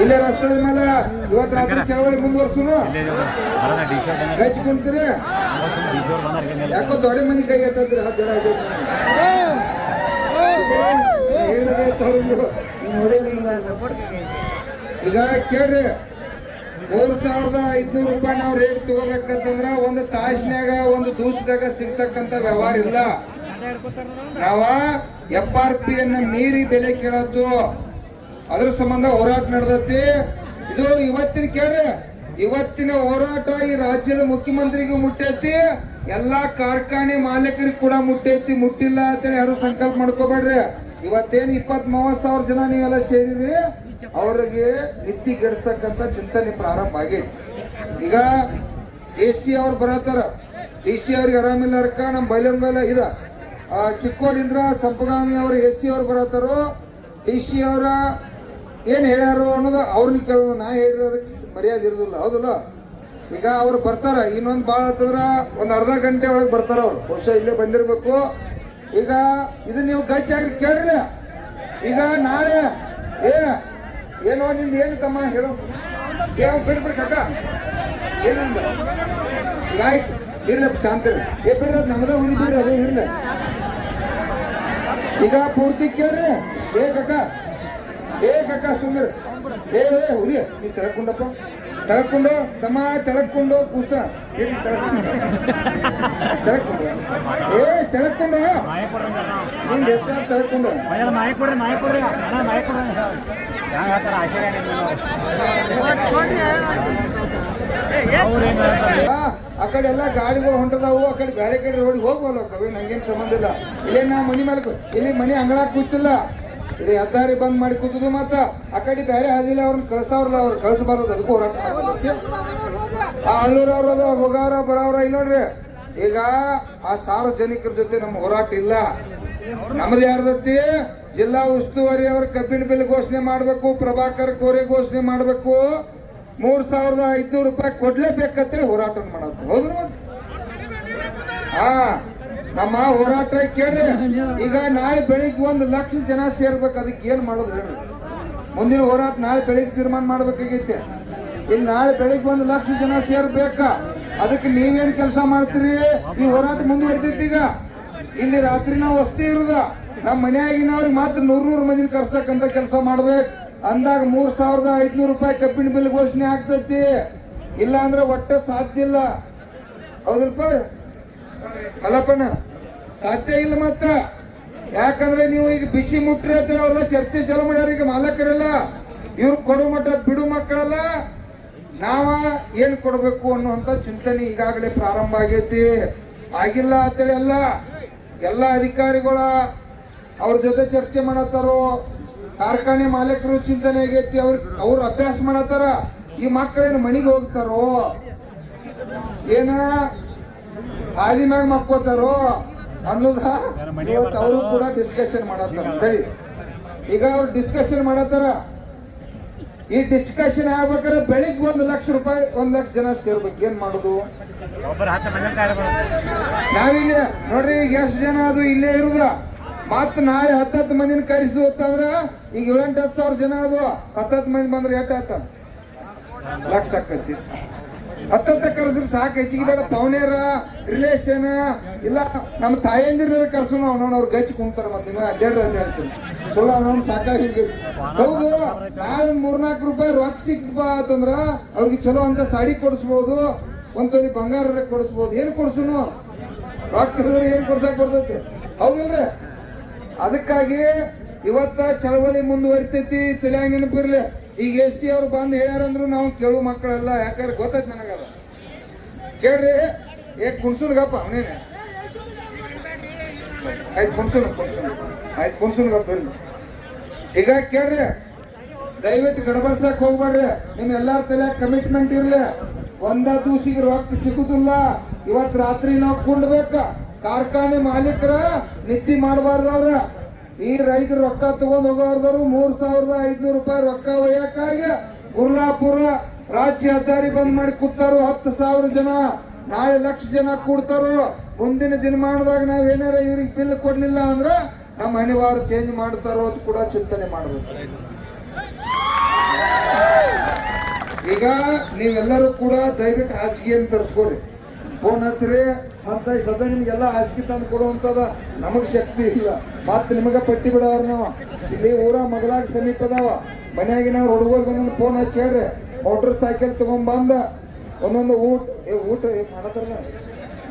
ಇಲ್ಲೇ ರಸ್ತೆ ಮೇಲೆ ಇವತ್ತು ರಾತ್ರಿ ಚಳವಳಿ ಮುಂದುವರ್ಸುನು. ಕುಂತೀರಿ ಬಂದ್ರೆ. ಯಾಕೋ ದೊಡ್ಡ ಮಂದಿ ಕೈ ಎತ್ತದ್ರಿ ಜನ ಈಗ ಕೇಳ್ರಿ ಮೂರ್ ಸಾವಿರದ ಐದ್ನೂರು ರೂಪಾಯಿ ನಾವು ರೇಟ್ ತಗೋಬೇಕಂತಂದ್ರ ಒಂದು ತಾಸಿನಾಗ ಒಂದು ದೂಸದಾಗ ಸಿಗ್ತಕ್ಕಂತ ವ್ಯವಹಾರ ಇಲ್ಲ. ನಾವ ಎಫ್ ಆರ್ ಪಿ ಅನ್ನ ಮೀರಿ ಬೆಲೆ ಕೇಳದ್ದು ಅದ್ರ ಸಂಬಂಧ ಹೋರಾಟ ನಡೆದೈತಿ. ಇದು ಇವತ್ತಿನ ಕೇಳ್ರಿ, ಇವತ್ತಿನ ಹೋರಾಟ ಈ ರಾಜ್ಯದ ಮುಖ್ಯಮಂತ್ರಿಗೂ ಮುಟ್ಟೈತಿ. ಎಲ್ಲಾ ಕಾರ್ಖಾನೆ ಮಾಲೀಕರಿಗೆ ಕೂಡ ಮುಟ್ಟೈತಿ. ಮುಟ್ಟಿಲ್ಲ ಅಂತ ಯಾರು ಸಂಕಲ್ಪ ಮಾಡ್ಕೋಬೇಡ್ರಿ. ಇವತ್ತೇನು ಇಪ್ಪತ್ ಮೂವತ್ ಸಾವಿರ ಜನ ನೀವೆಲ್ಲ ಸೇರಿರಿ, ಅವ್ರಿಗೆ ನಿತ್ತಿ ಗೆಡಿಸ್ತಕ್ಕಂತ ಚಿಂತನೆ ಪ್ರಾರಂಭ ಆಗೈತಿ. ಈಗ ಎ ಸಿ ಅವ್ರು ಬರತ್ತಾರ. ಡಿ ಸಿ ಅವ್ರಿಗೆ ಆರಾಮಿಲ್ಲ ಅರ್ಕ, ನಮ್ ಬೈಲಂಗಲ್ಲ ಇದ. ಚಿಕ್ಕೋಡಿಂದ್ರ, ಸಂಪಗಾಮಿ ಅವ್ರು ಎ ಸಿ ಅವ್ರು ಬರತ್ತಾರೋ, ಡಿ ಸಿ ಅವರ ಏನ್ ಹೇಳ್ಯಾರು ಅನ್ನೋದು ಅವ್ರನ್ನ ಕೇಳೋದು ನಾ ಹೇಳಿರೋದಕ್ಕೆ ಮರ್ಯಾದೆ ಇರೋದಿಲ್ಲ. ಹೌದಲ್ಲ? ಈಗ ಅವ್ರು ಬರ್ತಾರ, ಇನ್ನೊಂದು ಬಾಳ ಹತ್ತಿದ್ರ ಒಂದು ಅರ್ಧ ಗಂಟೆ ಒಳಗೆ ಬರ್ತಾರ ಅವ್ರು. ಬಹುಶಃ ಇಲ್ಲೇ ಬಂದಿರ್ಬೇಕು. ಈಗ ಇದು ನೀವು ಗಚ್ಚಾಗಿ ಕೇಳ್ರಿ. ಈಗ ನಾಳೆ, ಏ, ಏನೋ ನಿಂದ ಏನು ತಮ್ಮ ಹೇಳು? ಏ ಬಿಡ್ಬಿಡ್ ಅಕ್ಕ ಏನಂದ? ಆಯ್ತು ಇರ್ಲಪ್ಪ ಶಾಂತ. ಏ ಬಿಡ್ರಿ ಅದ್ ನಮ್ದ ಹುಲಿ ಬಿಡ್ರಿ ಅದೇ ಇರ್ಲ. ಈಗ ಪೂರ್ತಿ ಕೇಳ್ರಿ. ಏ, ಕಾಕ. ಏ ಸುಂದರ. ಏ ಏ ಹುಲಿ ನೀ ತೆಳಕೊಂಡಪ್ಪ ತೆಳಕೊಂಡು ತಮ್ಮ ತೆಳಕೊಂಡು ಕೂಸ. ಏನ್ ತೆಳಕೊಂಡು ಏ ತೆಳಕೊಂಡು ನಿಂದ ಹೆಚ್ಚಾಗಿ ಏನ್ ಆ, ಕಡೆ ಎಲ್ಲ ಗಾಡಿಗಳು ಹೊಂಟದಾವು ಆ ಕಡೆ ಬೇರೆ ಕಡೆ ರೋಡ್ ಹೋಗ್ವಲ್ಲ ಕವಿ ನಂಗೇನ್ ಸಂಬಂಧ ಇಲ್ಲ. ಇಲ್ಲೇ ನಾ ಮನಿ ಮೇಲೆ ಇಲ್ಲಿ ಮನಿ ಅಂಗಳ ಕೂತಿಲ್ಲ. ಇದು ಹೆದ್ದಾರಿ ಬಂದ್ ಮಾಡಿ ಕೂತದು ಮತ್ತ. ಆ ಕಡೆ ಬೇರೆ ಹಾದಿಲ್ಲ ಅವ್ರನ್ನ ಕಳ್ಸವ್ರಲ್ಲ, ಅವ್ರು ಕಳ್ಸಬಾರ್ದು ಅದಕ್ಕೂ ಹೋರಾಟ. ಆ ಹಳ್ಳೂರವ್ರ ಅದ, ಹೋಗಾರ ಬರೋರ ಇಲ್ಲ ನೋಡ್ರಿ. ಈಗ ಆ ಸಾರ್ವಜನಿಕರ ಜೊತೆ ನಮ್ಮ ಹೋರಾಟ ಇಲ್ಲ. ನಮ್ದು ಯಾರ್ದತ್ತಿ ಜಿಲ್ಲಾ ಉಸ್ತುವಾರಿ ಅವ್ರ ಕಬ್ಬಿನ ಬಿಲ್ ಘೋಷಣೆ ಮಾಡ್ಬೇಕು, ಪ್ರಭಾಕರ್ ಕೋರೆ ಘೋಷಣೆ ಮಾಡ್ಬೇಕು. ಮೂರ್ ಸಾವಿರದ ಐದ್ನೂರು ರೂಪಾಯಿ ಕೊಡ್ಲೇಬೇಕತ್ರಿ ಹೋರಾಟ ಮಾಡೋದು ಹೌದು ಹಾ. ನಮ್ಮ ಹೋರಾಟ ಕೇಳ್ರಿ. ಈಗ ನಾಳೆ ಬೆಳಿಗ್ಗೆ ಒಂದ್ ಲಕ್ಷ ಜನ ಸೇರ್ಬೇಕು, ಅದಕ್ಕೆ ಏನ್ ಮಾಡೋದು ಹೇಳ್ರಿ. ಮುಂದಿನ ಹೋರಾಟ ನಾಳೆ ಬೆಳಿಗ್ಗೆ ತೀರ್ಮಾನ ಮಾಡ್ಬೇಕಾಗೈತೆ. ಇಲ್ಲಿ ನಾಳೆ ಬೆಳಿಗ್ಗೆ ಒಂದ್ ಲಕ್ಷ ಜನ ಸೇರ್ಬೇಕಾ? ಅದಕ್ಕೆ ನೀವೇನ್ ಕೆಲಸ ಮಾಡ್ತೀರಿ? ಈ ಹೋರಾಟ ಮುಂದುವರಿತೈತಿ ಈಗ. ಇಲ್ಲಿ ರಾತ್ರಿ ನಾವು ವಸ್ತಿ ಇರುದ. ನಮ್ಮ ಮನೆಯಾಗಿನವ್ರಿಗೆ ಮಾತ್ರ ನೂರ್ ನೂರ್ ಮಂದಿನ ಕರ್ಸಕ್ಕಂತ ಕೆಲಸ ಮಾಡ್ಬೇಕು. ಅಂದಾಗ ಮೂರ್ ಸಾವಿರದ ಐದ್ನೂರು ರೂಪಾಯಿ ಕಬ್ಬಿಣ ಬಿಲ್ ಘೋಷಣೆ ಆಗ್ತೈತಿ. ಇಲ್ಲ ಅಂದ್ರೆ ಒಟ್ಟೆ ಸಾಧ್ಯ ಇಲ್ಲ. ಹೌದಲ್ಪ? ಮಲ್ಲಪ್ಪಣ್ಣ ಸಾಧ್ಯ ಇಲ್ಲ ಮತ್ತ ಯಾಕಂದ್ರೆ ನೀವು ಈಗ ಬಿಸಿ ಮುಟ್ಟರೆ ಹತ್ರ ಅವ್ರೆಲ್ಲ ಚರ್ಚೆ ಚಾಲು ಮಾಡ್ಯಾರ, ಈಗ ಮಾಲಕರೆಲ್ಲ. ಇವ್ರು ಕೊಡು ಮಟ್ಟ ಬಿಡು ಮಕ್ಕಳೆಲ್ಲ. ನಾವ ಏನ್ ಕೊಡ್ಬೇಕು ಅನ್ನುವಂತ ಚಿಂತನೆ ಈಗಾಗಲೇ ಪ್ರಾರಂಭ ಆಗೈತಿ. ಆಗಿಲ್ಲ ಅಂತೇಳಿ ಎಲ್ಲ ಎಲ್ಲ ಅಧಿಕಾರಿಗಳ ಅವ್ರ ಜೊತೆ ಚರ್ಚೆ ಮಾಡತ್ತಾರೋ, ಕಾರ್ಖಾನೆ ಮಾಲೀಕರು ಚಿಂತನೆ ಆಗೈತಿ, ಅವ್ರ ಅವ್ರ ಅಭ್ಯಾಸ ಮಾಡತ್ತಾರ. ಈ ಮಕ್ಕಳೇನು ಮನೆಗೆ ಹೋಗ್ತಾರೋ? ಏನ? ಹಾದಿ ಮ್ಯಾಗ ಮಕ್ಕೋತಾರೋ ಅನ್ನೋದ ಇವತ್ತು ಅವರು ಕೂಡ ಡಿಸ್ಕಷನ್ ಮಾಡತ್ತಾರ. ಸರಿ. ಈಗ ಅವ್ರು ಡಿಸ್ಕಷನ್ ಮಾಡತ್ತಾರ. ಈ ಡಿಸ್ಕಷನ್ ಆಗ್ಬೇಕಾದ್ರೆ ಬೆಳಿಗ್ಗೆ ಒಂದ್ ಲಕ್ಷ ರೂಪಾಯಿ ಒಂದ್ ಲಕ್ಷ ಜನ ಸೇರ್ಬೇಕು. ಏನ್ ಮಾಡುದು? ನಾವಿಲ್ಲಿ ನೋಡ್ರಿ ಈಗ ಎಷ್ಟು ಜನ ಅದು ಇಲ್ಲೇ ಇರುದ್ರ? ಮತ್ ನಾಳೆ ಹತ್ತತ್ ಮಂದಿನ ಕರೆಸಿದ್ ಅಂತಂದ್ರ ಈಗ ಏಳೆಂಟು ಹತ್ತು ಸಾವಿರ ಜನ ಅದು ಹತ್ತತ್ತು ಮಂದಿ ಬಂದ್ರೆ ಎಷ್ಟ್ ಆಯ್ತ ಲಕ್ಷ ಆಕತಿ ಹತ್ತತ್ತ ಕರೆಸ್ರಿ ಸಾಕು, ಹೆಚ್ಚಿಗೆ ಬೇಡ. ಪವನೇರ ರಿಲೇಷನ್ ಇಲ್ಲ, ನಮ್ಮ ತಾಯಂದಿರ ಕರ್ಸು ಅವನವ್ನ ಅವ್ರು ಗಚ್ಚಿ ಕುಂತಾರ ಮತ್ತೆ ನೀವು ಅಡ್ಡಾಡ್ರಿ ಹೇಳ್ತೀನಿ. ಸುಳ್ಳು, ಅವನವ್ನ ಸಾಕಾಗಿ ಹೌದು, ನಾಳೆ ಮೂರ್ನಾಲ್ಕು ರೂಪಾಯಿ ರೊಕ್ಕ ಸಿಕ್ಬ ಅಂತಂದ್ರ ಅವ್ರಿಗೆ ಚಲೋ ಅಂತ ಸಾಡಿ ಕೊಡಿಸ್ಬೋದು ಒಂದ್ ತೊಲಿ ಬಂಗಾರ ಕೊಡಿಸ್ಬೋದು. ಏನ್ ಕೊಡ್ಸುನು? ರೊಕ್ಕ ಏನ್ ಕೊಡ್ಸಕ್ ಬರ್ತೈತಿ? ಹೌದಿಲ್ರಿ? ಅದಕ್ಕಾಗಿ ಇವತ್ತ ಚಳವಳಿ ಮುಂದುವರಿತೈತಿ ತಲೆಯಾಗ ನೆನಪಿರ್ಲಿ ಈಗ ಎಸ್ ಸಿ ಅವ್ರು ಬಂದು ಹೇಳ್ಯಾರಂದ್ರು ನಾವು ಕೇಳು ಮಕ್ಕಳೆಲ್ಲ, ಯಾಕಂದ್ರೆ ನನಗೆ ನನಗದ. ಕೇಳ್ರಿ, ಏ ಕುಣ್ಸುನ್ಗಪ್ಪ ಅವನೇನೆ? ಆಯ್ತು ಕುಣ್ಸುನ್ ಕುಣ್ಸುನ್. ಆಯ್ತು ಕುಣ್ಸುನ್ಗಪ್ಪ ಈಗ ಕೇಳ್ರಿ, ದಯವಿಟ್ಟು ಗಡಬಡ್ಸಕ್ ಹೋಗ್ಬೇಡ್ರಿ. ನಿಮ್ ಎಲ್ಲಾರ ತಲೆ ಕಮಿಟ್ಮೆಂಟ್ ಇರ್ಲಿ. ಒಂದ ದೂಸಿಗೆ ರೊಕ್ಕ ಸಿಗುದಿಲ್ಲ. ಇವತ್ ರಾತ್ರಿ ನಾವು ಕುಂಡ್ಬೇಕ. ಕಾರ್ಖಾನೆ ಮಾಲೀಕರ ನಿದ್ದಿ ಮಾಡಬಾರ್ದವ್ರ ಈ ರೈತರು ರೊಕ್ಕ ತಗೊಂಡ್ ಹೋಗೋರ್ದವ್ರು ಮೂರ್ ಸಾವಿರದ ಐದ್ನೂರು ರೂಪಾಯಿ ರೊಕ್ಕ ಒಯ್ಯಕ್ಕಾಗಿ ಗುರ್ಲಾಪುರ ರಾಜ್ಯ ಹೆದ್ದಾರಿ ಬಂದ್ ಮಾಡಿ ಕೂತಾರು ಹತ್ತು ಸಾವಿರ ಜನ, ನಾಳೆ ಲಕ್ಷ ಜನ ಕೂಡ್ತಾರು. ಮುಂದಿನ ದಿನಮಾನದಾಗ ನಾವ್ ಏನಾರ ಇವ್ರಿಗೆ ಬಿಲ್ ಕೊಡ್ಲಿಲ್ಲ ಅಂದ್ರ ನಮ್ಮ ಅನಿವಾರ್ಯ ಚೇಂಜ್ ಮಾಡ್ತಾರೋ ಅಂತ ಕೂಡ ಚಿಂತನೆ ಮಾಡಬೇಕು. ಈಗ ನೀವೆಲ್ಲರೂ ಕೂಡ ದಯವಿಟ್ಟು ಹಾಸಿಗೆಯನ್ನು ತರಿಸ್ಕೊರಿ ಫೋನ್ ಹಚ್ಚಿರಿ, ಅಂತ ಸದಾ ನಿಮ್ಗೆಲ್ಲ ಹಾಸಿಗೆ ತಂದು ಕೊಡುವಂತದ ನಮಗೆ ಶಕ್ತಿ ಇಲ್ಲ. ಮತ್ತೆ ನಿಮಗೆ ಪಟ್ಟಿ ಬಿಡವ್ರ ನಾವು. ಇಲ್ಲಿ ಊರ ಮಗಲಾಗ ಸಮೀಪ ಅದಾವ. ಮನ್ಯಾಗಿನ ಹುಡುಗರಿಗೆ ಫೋನ್ ಹಚ್ಚಿ ಹೇಳ್ರಿ. ಮೋಟರ್ ಸೈಕಲ್ ತೊಗೊಂಬಂದ ಒಂದೊಂದು ಊಟ ಊಟ ಏನ್ ಮಾಡತ್ತಾರಲ್ಲ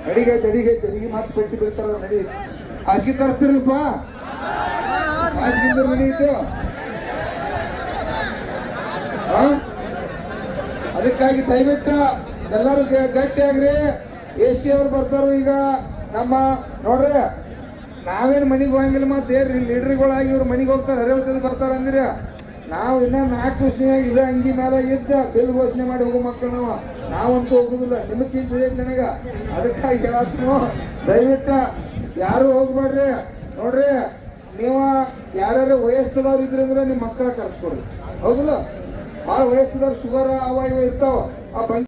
ಅಡಿಗೈತೆ ಅಡಿಗೆ ಮತ್ತೆ ಪಟ್ಟಿ ಬಿಡ್ತಾರ ನಡಿ. ಹಾಸಿಗೆ ತರಿಸ್ತಿರಲ್ಪ? ಹಾಸಿಗೆ ನಡೀತು ಅದಕ್ಕಾಗಿ ದಯವಿಟ್ಟು ಎಲ್ಲರೂ ಗಟ್ಟಿಯಾಗಿ ಗಟ್ಟಿಯಾಗ್ರಿ ಎ ಸಿ ಅವ್ರು ಬರ್ತಾರ ಈಗ ನಮ್ಮ ನೋಡ್ರಿ, ನಾವೇನು ಮನಿಗೆ ಹೋಗಂಗಿಲ್ಲ ಮತ್ತೆ ಲೀಡರ್ಗಳಾಗಿ ಇವ್ರು ಮನಿಗೆ ಹೋಗ್ತಾರೆ ಹರಿವತ್ತಲ್ಲಿ ಬರ್ತಾರ ಅಂದ್ರೆ. ನಾವು ಇನ್ನ ನಾಲ್ಕು ವರ್ಷನಾಗ ಇದ ಅಂಗಿ ಮೇಲೆ ಇದ್ದ ಬಿಲ್ ಘೋಷಣೆ ಮಾಡಿ ಹೋಗೋ ಮಕ್ಕಳು ನಾವು. ನಾವಂತೂ ಹೋಗುದಿಲ್ಲ. ನಿಮ್ಮ ಚಿಂತೆ ಇದೆ ನನಗ. ಅದಕ್ಕಾಗಿ ಹೇಳತ್ನು. ದಯವಿಟ್ಟು ಯಾರು ಹೋಗ್ಬೇಡ್ರಿ ನೋಡ್ರಿ, ನೀವು ಯಾರ್ಯಾರು ವಯಸ್ಸದವ್ರು ಇದ್ರಿ ಅಂದ್ರೆ ನಿಮ್ಮ ಮಕ್ಕಳ ಕರ್ಸ್ಕೊಡ್ರಿ. ಹೌದಲ್ಲ? ಭಾಳ ವಯಸ್ಸದವ್ರು ಶುಗರ್ ಅವ ಇವ ಇರ್ತಾವ. ಆ